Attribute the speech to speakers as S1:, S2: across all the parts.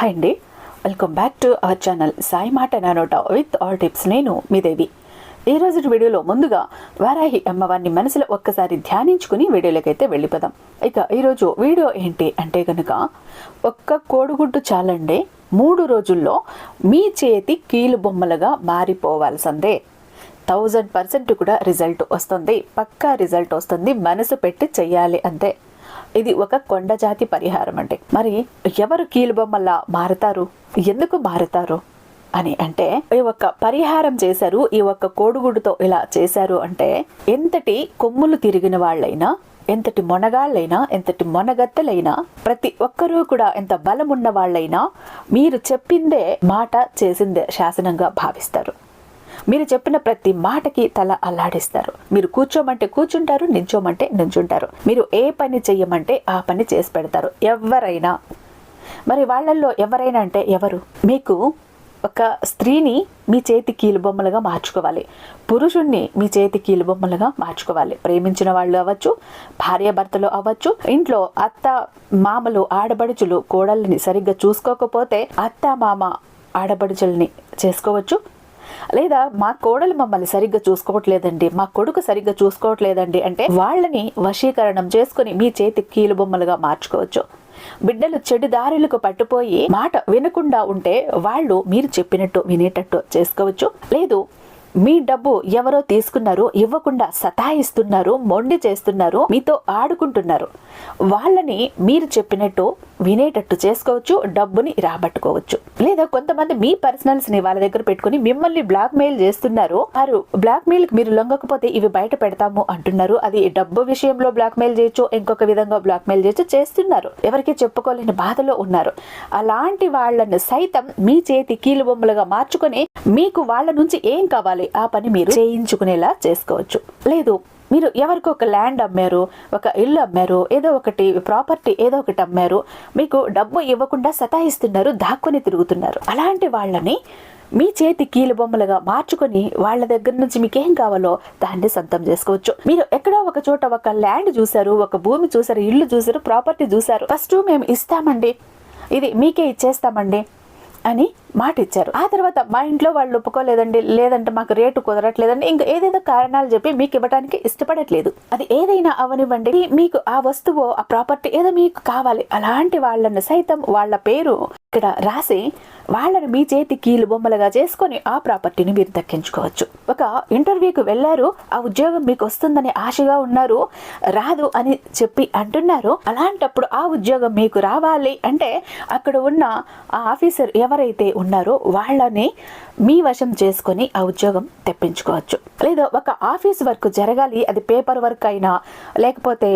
S1: Hi అండి. Welcome back to our channel Sai మాట నానోట విత్ ఆల్ టిప్స్ నేను మీ దేవి. ఈ రోజు వీడియోలో ముందుగా వారాహి అమ్మవారిని మనసులో ఒక్కసారి ధ్యానించుకుని వీడియోలోకైతే వెళ్ళిపోదాం. ఇక ఈరోజు వీడియో ఏంటి అంటే కనుక ఒక్క కోడిగుడ్డు చాలండి. మూడు రోజుల్లో మీ చేతి కీలు బొమ్మలుగా మారిపోవాల్సిందే. థౌజండ్ పర్సెంట్ కూడా రిజల్ట్ వస్తుంది. పక్కా రిజల్ట్ వస్తుంది. మనసు పెట్టి చెయ్యాలి అంతే. ఇది ఒక కొండ జాతి పరిహారం అండి. మరి ఎవరు కీలుబొమ్మల్లా మారతారు? ఎందుకు మారుతారు? అని అంటే ఈ ఒక్క పరిహారం చేశారు ఈ ఒక్క కోడిగుడ్డుతో ఇలా చేశారు అంటే ఎంతటి కొమ్ములు తిరిగిన వాళ్ళైనా ఎంతటి మొనగాళ్ళైనా ఎంతటి మొనగత్తెలైనా ప్రతి ఒక్కరూ కూడా ఎంత బలం ఉన్న వాళ్ళైనా మీరు చెప్పిందే మాట చేసిందే శాసనంగా భావిస్తారు. మీరు చెప్పిన ప్రతి మాటకి తల అల్లాడిస్తారు. మీరు కూర్చోమంటే కూర్చుంటారు నించోమంటే నించుంటారు మీరు ఏ పని చెయ్యమంటే ఆ పని చేసి పెడతారు. ఎవరైనా. మరి వాళ్ళల్లో ఎవరైనా అంటే ఎవరు? మీకు ఒక స్త్రీని మీ చేతి కీలుబొమ్మలుగా మార్చుకోవాలి. పురుషుణ్ణి మీ చేతి కీలుబొమ్మలుగా మార్చుకోవాలి. ప్రేమించిన వాళ్ళు అవ్వచ్చు భార్యాభర్తలు అవ్వచ్చు ఇంట్లో అత్త మామలు ఆడబడుచులు కోడల్ని సరిగ్గా చూసుకోకపోతే అత్త మామ ఆడబడుచుల్ని చేసుకోవచ్చు. లేదా మా కోడలు మమ్మల్ని సరిగ్గా చూసుకోవట్లేదండి మా కొడుకు సరిగ్గా చూసుకోవట్లేదండి అంటే వాళ్ళని వశీకరణం చేసుకుని మీ చేతి కీలు బొమ్మలుగా మార్చుకోవచ్చు. బిడ్డలు చెడు దారులకు పట్టుపోయి మాట వినకుండా ఉంటే వాళ్ళు మీరు చెప్పినట్టు వినేటట్టు చేసుకోవచ్చు. లేదు మీ డబ్బు ఎవరో తీసుకున్నారు ఇవ్వకుండా సతాయిస్తున్నారు మొండి చేస్తున్నారు మీతో ఆడుకుంటున్నారు. వాళ్ళని మీరు చెప్పినట్టు వినేటట్టు చేసుకోవచ్చు డబ్బుని రాబట్టుకోవచ్చు. లేదా కొంతమంది మీ పర్సనల్స్ని వాళ్ళ దగ్గర పెట్టుకుని మిమ్మల్ని బ్లాక్ మెయిల్ చేస్తున్నారు. వారు బ్లాక్ మెయిల్ మీరు లొంగకపోతే ఇవి బయట పెడతాము అంటున్నారు. అది డబ్బు విషయంలో బ్లాక్ మెయిల్ చేయొచ్చు ఇంకొక విధంగా బ్లాక్ మెయిల్ చేయొచ్చు చేస్తున్నారు. ఎవరికి చెప్పుకోలేని బాధలో ఉన్నారు. అలాంటి వాళ్ళని సైతం మీ చేతి కీలు బొమ్మలుగా మార్చుకొని మీకు వాళ్ళ నుంచి ఏం కావాలి? ఆ పని మీరు చేయించుకునేలా చేసుకోవచ్చు. లేదు మీరు ఎవరికి ఒక ల్యాండ్ అమ్మారు ఒక ఇల్లు అమ్మారు ఏదో ఒకటి ప్రాపర్టీ ఏదో ఒకటి అమ్మారు మీకు డబ్బు ఇవ్వకుండా సతాయిస్తున్నారు దాక్కుని తిరుగుతున్నారు. అలాంటి వాళ్ళని మీ చేతి కీలు బొమ్మలుగా మార్చుకొని వాళ్ళ దగ్గర నుంచి మీకేం కావాలో దాన్ని సొంతం చేసుకోవచ్చు. మీరు ఎక్కడో ఒక చోట ఒక ల్యాండ్ చూశారు ఒక భూమి చూశారు ఇల్లు చూసారు ప్రాపర్టీ చూశారు. ఫస్ట్ మేము ఇస్తామండి. ఇది మీకే ఇచ్చేస్తామండి అని మాట ఇచ్చారు ఆ తర్వాత మా ఇంట్లో వాళ్ళు ఒప్పుకోలేదండి లేదంటే మాకు రేటు కుదరట్లేదండి. ఇంకా ఏదేదో కారణాలు చెప్పి మీకు ఇవ్వడానికి ఇష్టపడట్లేదు. అది ఏదైనా అవనివ్వండి. మీకు ఆ వస్తువు ఆ ప్రాపర్టీ ఏదో మీకు కావాలి. అలాంటి వాళ్ళను సైతం వాళ్ళ పేరు ఇక్కడ రాసి వాళ్ళని మీ చేతి కీలు బొమ్మలుగా చేసుకొని ఆ ప్రాపర్టీని మీరు దక్కించుకోవచ్చు. ఒక ఇంటర్వ్యూకి వెళ్ళారు. ఆ ఉద్యోగం మీకు వస్తుందని ఆశగా ఉన్నారు. రాదు అని చెప్పి అంటున్నారు. అలాంటప్పుడు ఆ ఉద్యోగం మీకు రావాలి అంటే అక్కడ ఉన్న ఆ ఆఫీసర్ ఎవరైతే ఉన్నారో వాళ్ళని మీ వశం చేసుకొని ఆ ఉద్యోగం తెప్పించుకోవచ్చు. లేదా ఒక ఆఫీస్ వర్క్ జరగాలి అది పేపర్ వర్క్ అయినా లేకపోతే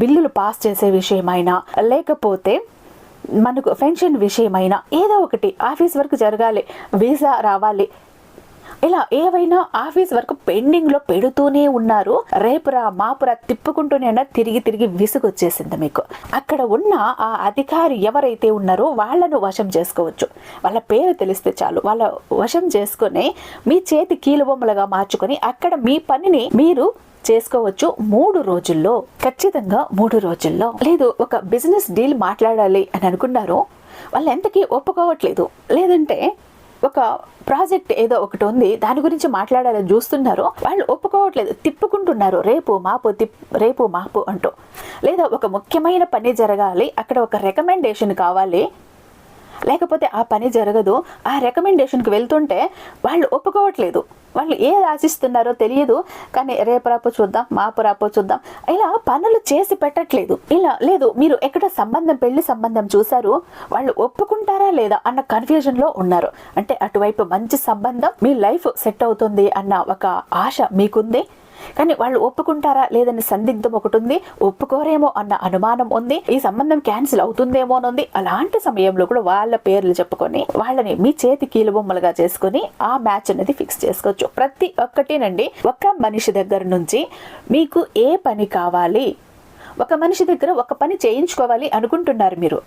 S1: బిల్లులు పాస్ చేసే విషయమైనా లేకపోతే మనకు పెన్షన్ విషయమైనా ఏదో ఒకటి ఆఫీస్ వర్క్ జరగాలి వీసా రావాలి ఇలా ఏవైనా ఆఫీస్ వర్క్ పెండింగ్లో పెడుతూనే ఉన్నారు రేపురా మాపురా తిప్పుకుంటూనే తిరిగి తిరిగి విసుగొచ్చేసింది మీకు. అక్కడ ఉన్న ఆ అధికారి ఎవరైతే ఉన్నారో వాళ్ళను వశం చేసుకోవచ్చు. వాళ్ళ పేరు తెలిస్తే చాలు. వాళ్ళ వశం చేసుకొని మీ చేతి కీలుబొమ్మలుగా మార్చుకొని అక్కడ మీ పనిని మీరు చేసుకోవచ్చు మూడు రోజుల్లో. ఖచ్చితంగా మూడు రోజుల్లో. లేదు ఒక బిజినెస్ డీల్ మాట్లాడాలి అని అనుకున్నారు వాళ్ళు ఎంతకీ ఒప్పుకోవట్లేదు. లేదంటే ఒక ప్రాజెక్ట్ ఏదో ఒకటి ఉంది. దాని గురించి మాట్లాడాలని చూస్తున్నారు. వాళ్ళు ఒప్పుకోవట్లేదు. తిప్పుకుంటున్నారు. రేపు మాపు తిప్ రేపు మాపు అంటూ. లేదా ఒక ముఖ్యమైన పని జరగాలి. అక్కడ ఒక రికమెండేషన్ కావాలి. లేకపోతే ఆ పని జరగదు. ఆ రికమెండేషన్కి వెళ్తుంటే వాళ్ళు ఒప్పుకోవట్లేదు. వాళ్ళు ఏది ఆశిస్తున్నారో తెలియదు. కానీ రేపు రాపో చూద్దాం మాపు రాపో చూద్దాం. ఇలా పనులు చేసి పెట్టట్లేదు. ఇలా లేదు మీరు ఎక్కడ సంబంధం పెళ్ళి సంబంధం చూశారు? వాళ్ళు ఒప్పుకుంటారా లేదా అన్న కన్ఫ్యూజన్లో ఉన్నారు. అంటే అటువైపు మంచి సంబంధం మీ లైఫ్ సెట్ అవుతుంది అన్న ఒక ఆశ మీకుంది. కానీ వాళ్ళు ఒప్పుకుంటారా లేదని సందిగ్ధం ఒకటి ఉంది. ఒప్పుకోరేమో అన్న అనుమానం ఉంది. ఈ సంబంధం క్యాన్సిల్ అవుతుందేమో అని ఉంది. అలాంటి సమయంలో కూడా వాళ్ళ పేర్లు చెప్పుకొని వాళ్ళని మీ చేతి కీలుబొమ్మలుగా చేసుకొని ఆ మ్యాచ్ అనేది ఫిక్స్ చేసుకోవచ్చు. ప్రతి ఒక్కటేనండి ఒక మనిషి దగ్గర నుంచి మీకు ఏ పని కావాలి? ఒక మనిషి దగ్గర ఒక పని చేయించుకోవాలి అనుకుంటున్నారు మీరు.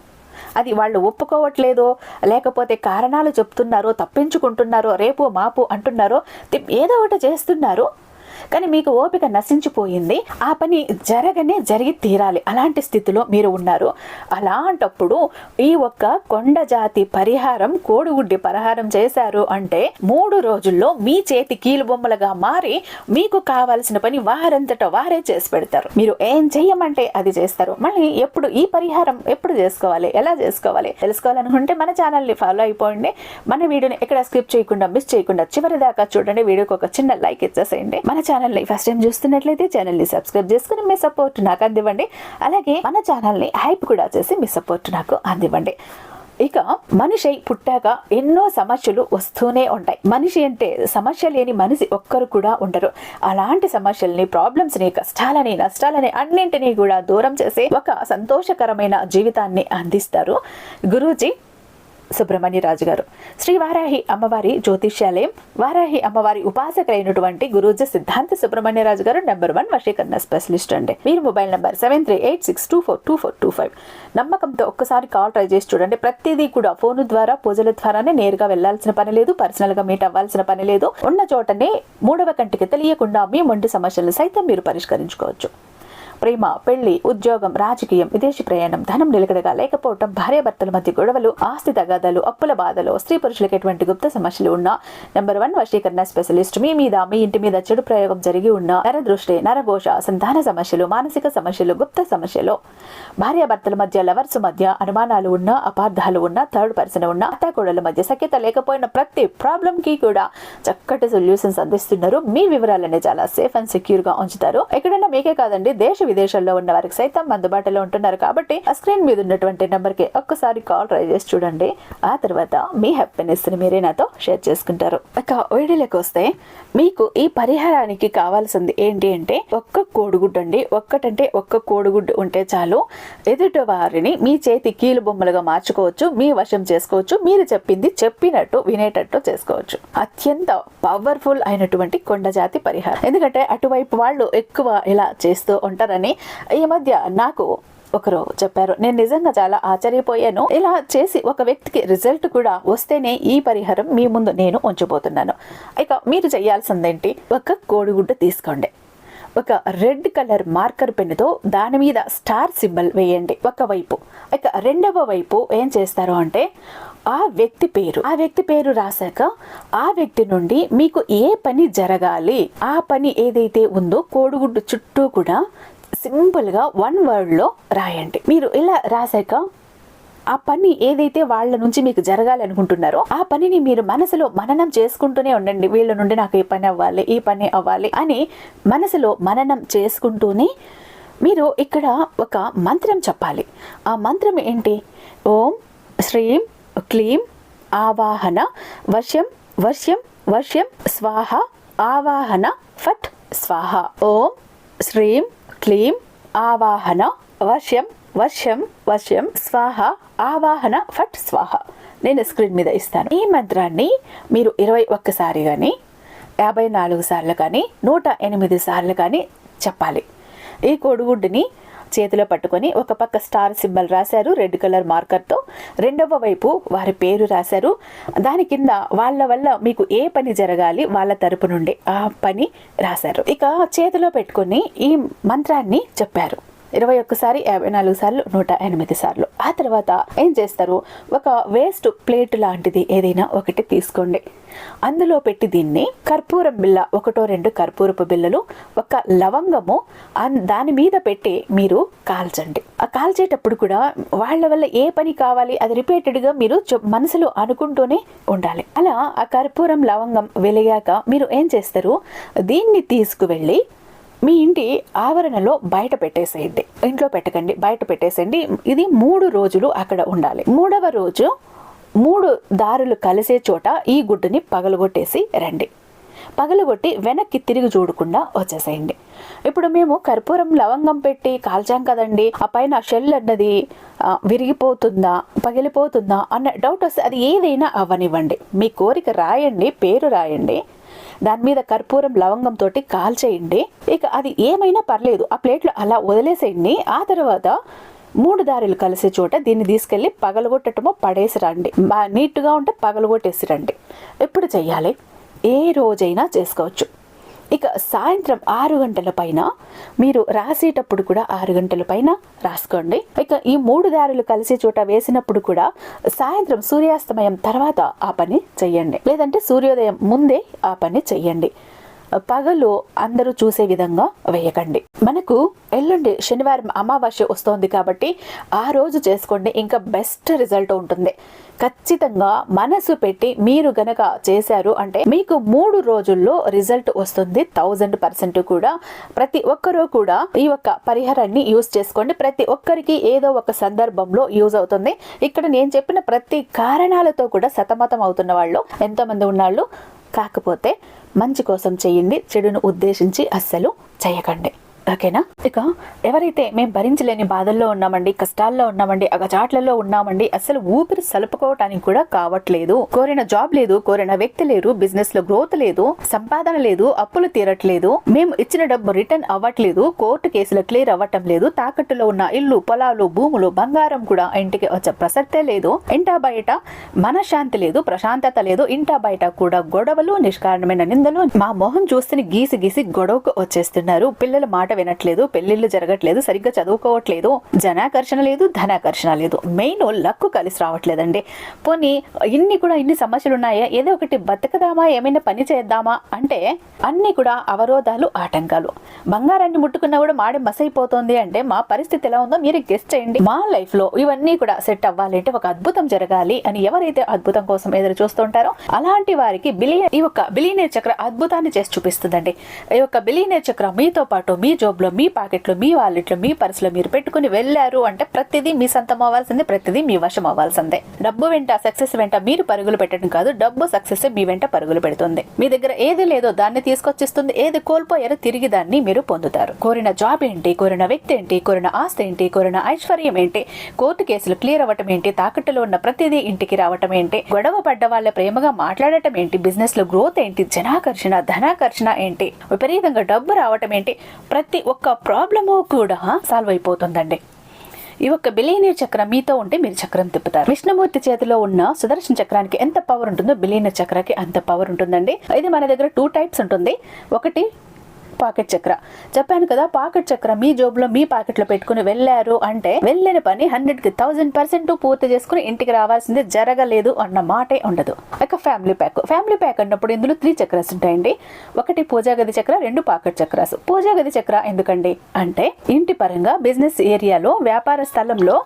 S1: అది వాళ్ళు ఒప్పుకోవట్లేదో లేకపోతే కారణాలు చెప్తున్నారో తప్పించుకుంటున్నారో రేపు మాపు అంటున్నారో ఏదో ఒకటి చేస్తున్నారు. కానీ మీకు ఓపిక నశించిపోయింది. ఆ పని జరగనే జరిగి తీరాలి. అలాంటి స్థితిలో మీరు ఉన్నారు. అలాంటప్పుడు ఈ ఒక్క కొండ జాతి పరిహారం కోడిగుడ్డి పరిహారం చేశారు అంటే మూడు రోజుల్లో మీ చేతి కీలు బొమ్మలుగా మారి మీకు కావాల్సిన పని వారంతట వారే చేసి పెడతారు. మీరు ఏం చెయ్యమంటే అది చేస్తారు. మళ్ళీ ఎప్పుడు ఈ పరిహారం ఎప్పుడు చేసుకోవాలి? ఎలా చేసుకోవాలి? తెలుసుకోవాలనుకుంటే మన ఛానల్ని ఫాలో అయిపోండి. మన వీడియోని ఎక్కడ స్కిప్ చేయకుండా మిస్ చేయకుండా చివరి దాకా చూడండి. వీడియోకి ఒక చిన్న లైక్ ఇచ్చేసేయండి. మన ఛానల్ని ఫస్ట్ టైం చూస్తున్నట్లయితే ఛానల్ని సబ్స్క్రైబ్ చేసుకుని మీ సపోర్ట్ నాకు అందివ్వండి. అలాగే మన ఛానల్ని హైప్ కూడా చేసి మీ సపోర్ట్ నాకు అందివ్వండి. ఇక మనిషి పుట్టాక ఎన్నో సమస్యలు వస్తూనే ఉంటాయి. మనిషి అంటే సమస్య లేని మనిషి ఒక్కరు కూడా ఉండరు. అలాంటి సమస్యల్ని ప్రాబ్లమ్స్ని కష్టాలని నష్టాలని అన్నింటినీ కూడా దూరం చేసే ఒక సంతోషకరమైన జీవితాన్ని అందిస్తారు. గురూజీ సుబ్రహ్మణ్య రాజుగారు శ్రీ వారాహి అమ్మవారి జ్యోతిష్యాలయం వారాహి అమ్మవారి ఉపాసకులైనటువంటి గురూజ సిద్ధాంత సుబ్రహ్మణ్య రాజు గారు నెంబర్ వన్ వశీకరణ స్పెషలిస్ట్ అండి. మీరు mobile number seven three eight six two four two four two five. నమ్మకంతో ఒక్కసారి కాల్ ట్రై చేసి చూడండి. ప్రతిదీ కూడా ఫోన్ ద్వారా పూజల ద్వారానే నేరుగా వెళ్ళాల్సిన పని లేదు పర్సనల్గా మీట్ అవ్వాల్సిన పని లేదు. ఉన్న చోటనే మూడవ కంటికి తెలియకుండా మీ మొండి సమస్యలను సైతం మీరు పరిష్కరించుకోవచ్చు. ప్రేమ పెళ్ళి ఉద్యోగం రాజకీయం విదేశీ ప్రయాణం ధనం నిలకడగా లేకపోవటం భార్యాభర్తల మధ్య గొడవలు ఆస్తి తగాదాలు అప్పుల బాధలు స్త్రీ పురుషులకు ఎటువంటి గుప్త సమస్యలు ఉన్నా నెంబర్ వన్ వశీకరణ స్పెషలిస్ట్ మీ మీద మీ ఇంటి మీద చెడు ప్రయోగం జరిగి ఉన్న నరదృష్టి నరఘోష సంతాన సమస్యలు మానసిక సమస్యలు గుప్త సమస్యలు. భార్యాభర్తల మధ్య లవర్స్ మధ్య అనుమానాలు ఉన్నా అపార్థాలు ఉన్నా థర్డ్ పర్సన్ ఉన్నా అత్తాకోడల మధ్య సఖ్యత లేకపోయిన ప్రతి ప్రాబ్లం కి కూడా చక్కటి సొల్యూషన్స్ అందిస్తున్నారు. మీ వివరాలనే చాలా సేఫ్ అండ్ సెక్యూర్గా ఉంచుతారు. ఎక్కడైనా మీకే కాదండి దేశ విదేశాల్లో ఉన్న వారికి సైతం అందుబాటులో ఉంటున్నారు కాబట్టి ఆ స్క్రీన్ మీద ఉన్నటువంటి నెంబర్కి ఒక్కసారి కాల్ ట్రై చేసి చూడండి. ఆ తర్వాత మీ హ్యాపీనెస్ని మీరే నాతో షేర్ చేసుకుంటారు. ఇక వీడియోలోకి వస్తే మీకు ఈ పరిహారానికి కావాల్సింది ఏంటి అంటే ఒక్క కోడిగుడ్డు అండి ఒక్కటంటే ఒక్క కోడిగుడ్డు ఉంటే చాలు. ఎదుటి వారిని మీ చేతి కీలు బొమ్మలుగా మార్చుకోవచ్చు మీ వశం చేసుకోవచ్చు మీరు చెప్పింది చెప్పినట్టు వినేటట్టు చేసుకోవచ్చు. అత్యంత పవర్ఫుల్ అయినటువంటి కొండజాతి పరిహారం. ఎందుకంటే అటువైపు వాళ్ళు ఎక్కువ ఇలా చేస్తూ ఉంటారని ఈ మధ్య నాకు ఒకరు చెప్పారు నేను నిజంగా చాలా ఆశ్చర్యపోయాను. ఇలా చేసి ఒక వ్యక్తికి రిజల్ట్ కూడా వస్తేనే ఈ పరిహారం మీ ముందు నేను ఉంచబోతున్నాను. ఇక మీరు చేయాల్సిందేంటి? ఒక కోడిగుడ్డు తీసుకోండి. ఒక రెడ్ కలర్ మార్కర్ పెన్నుతో దాని మీద స్టార్ సింబల్ వేయండి ఒక వైపు. ఇక రెండవ వైపు ఏం చేస్తారు అంటే ఆ వ్యక్తి పేరు ఆ వ్యక్తి పేరు రాశాక ఆ వ్యక్తి నుండి మీకు ఏ పని జరగాలి? ఆ పని ఏదైతే ఉందో కోడిగుడ్డు చుట్టూ కూడా సింపుల్గా వన్ వర్డ్లో రాయండి. మీరు ఇలా రాశాక ఆ పని ఏదైతే వాళ్ళ నుంచి మీకు జరగాలి అనుకుంటున్నారో ఆ పనిని మీరు మనసులో మననం చేసుకుంటూనే ఉండండి. వీళ్ళ నుండి నాకు ఈ పని అవ్వాలి ఈ పని అవ్వాలి అని మనసులో మననం చేసుకుంటూనే మీరు ఇక్కడ ఒక మంత్రం చెప్పాలి. ఆ మంత్రం ఏంటి? ఓం శ్రీం క్లీం ఆవాహన వర్షం వర్షం వర్షం స్వాహ ఆవాహన ఫట్ స్వాహ. ఓం శ్రీం క్లీం ఆవాహన వర్షం వర్షం వర్షం స్వాహ ఆవాహన ఫట్ స్వాహ. నేను స్క్రీన్ మీద ఇస్తాను. ఈ మంత్రాన్ని మీరు ఇరవై ఒక్కసారి కానీ యాభై నాలుగు సార్లు కానీ నూట ఎనిమిది సార్లు కానీ చెప్పాలి. ఈ కోడిగుడ్డుని చేతిలో పట్టుకొని ఒక పక్క స్టార్ సింబల్ రాశారు రెడ్ కలర్ మార్కర్తో. రెండవ వైపు వారి పేరు రాశారు. దాని కింద వాళ్ళ వల్ల మీకు ఏ పని జరగాలి వాళ్ళ తరపు నుండి ఆ పని రాశారు. ఇక చేతిలో పెట్టుకొని ఈ మంత్రాన్ని చెప్పారు. ఇరవై ఒక్కసారి యాభై నాలుగు సార్లు నూట ఎనిమిది సార్లు. ఆ తర్వాత ఏం చేస్తారు? ఒక వేస్ట్ ప్లేట్ లాంటిది ఏదైనా ఒకటి తీసుకోండి. అందులో పెట్టి దీన్ని కర్పూరం బిల్ల ఒకటో రెండు కర్పూరపు బిల్లలు ఒక లవంగము అన్- దాని మీద పెట్టి మీరు కాల్చండి. ఆ కాల్చేటప్పుడు కూడా వాళ్ళ వల్ల ఏ పని కావాలి? అది రిపీటెడ్గా మీరు చెప్- మనసులో అనుకుంటూనే ఉండాలి. అలా ఆ కర్పూరం లవంగం వెలిగాక మీరు ఏం చేస్తారు? దీన్ని తీసుకువెళ్ళి మీ ఇంటి ఆవరణలో బయట పెట్టేసేయండి. ఇంట్లో పెట్టకండి బయట పెట్టేసేయండి. ఇది మూడు రోజులు అక్కడ ఉండాలి. మూడవ రోజు మూడు దారులు కలిసే చోట ఈ గుడ్డుని పగలగొట్టేసి రండి. పగలగొట్టి వెనక్కి తిరిగి చూడకుండా వచ్చేసేయండి. ఇప్పుడు మేము కర్పూరం లవంగం పెట్టి కాల్చాం కదండి. ఆ పైన షెల్ అన్నది విరిగిపోతుందా పగిలిపోతుందా అన్న డౌట్ వస్తే అది ఏదైనా అవ్వనివ్వండి. మీ కోరిక రాయండి పేరు రాయండి. దాని మీద కర్పూరం లవంగంతో కాల్చేయండి. ఇక అది ఏమైనా పర్లేదు ఆ ప్లేట్లో అలా వదిలేసేయండి. ఆ తర్వాత మూడు దారులు కలిసే చోట దీన్ని తీసుకెళ్ళి పగలగొట్టటమో పడేసి రండి నీట్గా ఉంటే పగలగొట్టేసి రండి ఎప్పుడు చెయ్యాలి? ఏ రోజైనా చేసుకోవచ్చు. ఇక సాయంత్రం ఆరు గంటల పైన మీరు రాసేటప్పుడు కూడా ఆరు గంటల పైన రాసుకోండి. ఇక ఈ మూడు దారులు కలిసి చోట వేసినప్పుడు కూడా సాయంత్రం సూర్యాస్తమయం తర్వాత ఆ పని చెయ్యండి. లేదంటే సూర్యోదయం ముందే ఆ పని చెయ్యండి. పగలు అందరూ చూసే విధంగా వేయకండి. మనకు ఎల్లుండి శనివారం అమావాస్య వస్తోంది కాబట్టి ఆ రోజు చేసుకోండి ఇంకా బెస్ట్ రిజల్ట్ ఉంటుంది. ఖచ్చితంగా మనసు పెట్టి మీరు గనక చేశారు అంటే మీకు మూడు రోజుల్లో రిజల్ట్ వస్తుంది థౌజండ్ పర్సెంట్ కూడా. ప్రతి ఒక్కరూ కూడా ఈ యొక్క పరిహారాన్ని యూజ్ చేసుకోండి. ప్రతి ఒక్కరికి ఏదో ఒక సందర్భంలో యూజ్ అవుతుంది. ఇక్కడ నేను చెప్పిన ప్రతి కారణాలతో కూడా సతమతం అవుతున్న వాళ్ళు ఎంతోమంది ఉన్నాళ్ళు కాకపోతే మంచి కోసం చేయండి చెడును ఉద్దేశించి అస్సలు చేయకండి. ఓకేనా? ఇక ఎవరైతే మేము భరించలేని బాధల్లో ఉన్నామండి కష్టాల్లో ఉన్నామండి అగచాట్లలో ఉన్నామండి అసలు ఊపిరి సలుపుకోవటానికి కూడా కావట్లేదు. కోరిన జాబ్ లేదు కోరిన వ్యక్తి లేరు బిజినెస్లో గ్రోత్ లేదు సంపాదన లేదు అప్పులు తీరట్లేదు మేము ఇచ్చిన డబ్బు రిటర్న్ అవ్వట్లేదు కోర్టు కేసులు క్లియర్ అవ్వటం లేదు తాకట్టులో ఉన్న ఇల్లు పొలాలు భూములు బంగారం కూడా ఇంటికి వచ్చే ప్రసక్తే లేదు. ఇంటా బయట మనశ్శాంతి లేదు ప్రశాంతత లేదు ఇంటా బయట కూడా గొడవలు నిష్కారణమైన నిందలు మా మొహం చూస్తే గీసి గీసి గొడవకు వచ్చేస్తున్నారు. పిల్లల మాట వినట్లేదు పెళ్ళిళ్ళు జరగట్లేదు సరిగ్గా చదువుకోవట్లేదు జనాకర్షణ లేదు ధనాకర్షణ లేదు. మెయిన్ లక్కు కలిసి రావట్లేదండి. పోనీ ఇన్ని కూడా ఇన్ని సమస్యలు ఉన్నాయా? ఏదో ఒకటి బతకదామా? ఏమైనా పని చేద్దామా? అంటే అన్ని కూడా అవరోధాలు ఆటంకాలు. బంగారాన్ని ముట్టుకున్నా కూడా మాడి మసైపోతుంది అంటే మా పరిస్థితి ఎలా ఉందో మీరు గెస్ట్ చేయండి. మా లైఫ్లో ఇవన్నీ కూడా సెట్ అవ్వాలంటే ఒక అద్భుతం జరగాలి అని ఎవరైతే అద్భుతం కోసం ఎదురు చూస్తుంటారో అలాంటి వారికి బిలియన్ ఈ యొక్క బిలియనేర్ చక్ర అద్భుతాన్ని చేసి చూపిస్తుందండి. ఈ యొక్క బిలియనే చక్ర మీతో పాటు మీ జోబ్ మీ పాకెట్లో మీ వాలెట్లో మీ పర్సులో మీరు పెట్టుకుని వెళ్ళారు అంటే ప్రతిదీ మీ సొంతం అవ్వాల్సిందే ప్రతిదీ మీ వశం అవ్వాల్సిందే. డబ్బు వెంట సక్సెస్ వెంట మీరు పరుగులు పెట్టడం కాదు డబ్బు సక్సెస్ మీ వెంట పరుగులు పెడుతుంది. మీ దగ్గర ఏది లేదో దాన్ని తీసుకొచ్చిస్తుంది ఏది కోల్పోయారో తిరిగి దాన్ని మీరు పొందుతారు. కోరిన జాబ్ ఏంటి కోరిన వ్యక్తి ఏంటి కోరిన ఆస్తి ఏంటి కోరిన ఐశ్వర్యం ఏంటి కోర్టు కేసులు క్లియర్ అవ్వటం ఏంటి తాకట్టులో ఉన్న ప్రతిదీ ఇంటికి రావటం ఏంటి గొడవ పడ్డ వాళ్ళ ప్రేమగా మాట్లాడటం ఏంటి బిజినెస్లో గ్రోత్ ఏంటి జనాకర్షణ ధనాకర్షణ ఏంటి విపరీతంగా డబ్బు రావటం ఏంటి ప్రతి ప్రతి ఒక్క ప్రాబ్లము కూడా సాల్వ్ అయిపోతుందండి. ఈ ఒక్క బిలియనీర్ చక్రం మీతో ఉంటే మీరు చక్రం తిప్పుతారు. విష్ణుమూర్తి చేతిలో ఉన్న సుదర్శన చక్రానికి ఎంత పవర్ ఉంటుందో బిలియనీర్ చక్రాకి అంత పవర్ ఉంటుందండి. ఇది మన దగ్గర టూ టైప్స్ ఉంటుంది. ఒకటి పాకెట్ చక్ర. చెప్పాను కదా పాకెట్ చక్ర మీ జోబులో మీ పాకెట్లో పెట్టుకుని వెళ్ళారు అంటే వెళ్ళిన పని హండ్రెడ్కి థౌసండ్ పర్సెంట్ పూర్తి చేసుకుని ఇంటికి రావాల్సింది జరగలేదు అన్న మాటే ఉండదు. ఇక ఫ్యామిలీ ప్యాక్. ఫ్యామిలీ ప్యాక్ అన్నప్పుడు ఇందులో త్రీ చక్రాస్ ఉంటాయండి. ఒకటి పూజా గది చక్ర రెండు పాకెట్ చక్రాస్. పూజా గది చక్ర ఎందుకండి? అంటే ఇంటి పరంగా బిజినెస్ ఏరియాలో వ్యాపార స్థలంలో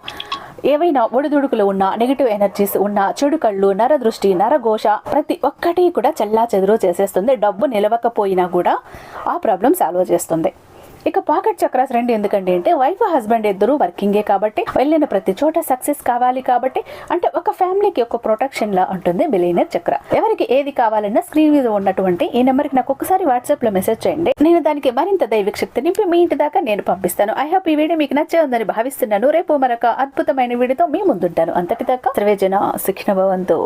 S1: ఏవైనా ఒడిదుడుకులు ఉన్న నెగిటివ్ ఎనర్జీస్ ఉన్న చెడు కళ్ళు నరదృష్టి నరఘోష ప్రతి ఒక్కటి కూడా చల్లా చెదురు చేసేస్తుంది. డబ్బు నిలవకపోయినా కూడా ఆ ప్రాబ్లం సాల్వ్ చేస్తుంది. ఇక పాకెట్ చక్రాస్ రెండు ఎందుకండి అంటే వైఫ్ హస్బెండ్ ఇద్దరు వర్కింగే కాబట్టి వెళ్ళిన ప్రతి చోట సక్సెస్ కావాలి కాబట్టి అంటే ఒక ఫ్యామిలీకి ఒక ప్రొటెక్షన్ లా ఉంటుంది బిలీనర్ చక్ర. ఎవరికి ఏది కావాలన్నా స్క్రీన్ మీద ఉన్నటువంటి ఈ నెంబర్కి నాకు ఒకసారి వాట్సాప్లో మెసేజ్ చేయండి. నేను దానికి మరింత దైవిక శక్తి నింపి మీ ఇంటి దాకా నేను పంపిస్తాను. ఐ హాప్ ఈ వీడియో మీకు నచ్చే ఉందని భావిస్తున్నాను. రేపు మరొక అద్భుతమైన వీడియోతో మీ ముందుంటాను. అంతటి దాకా సర్వేజన శిక్షణ భవంతు.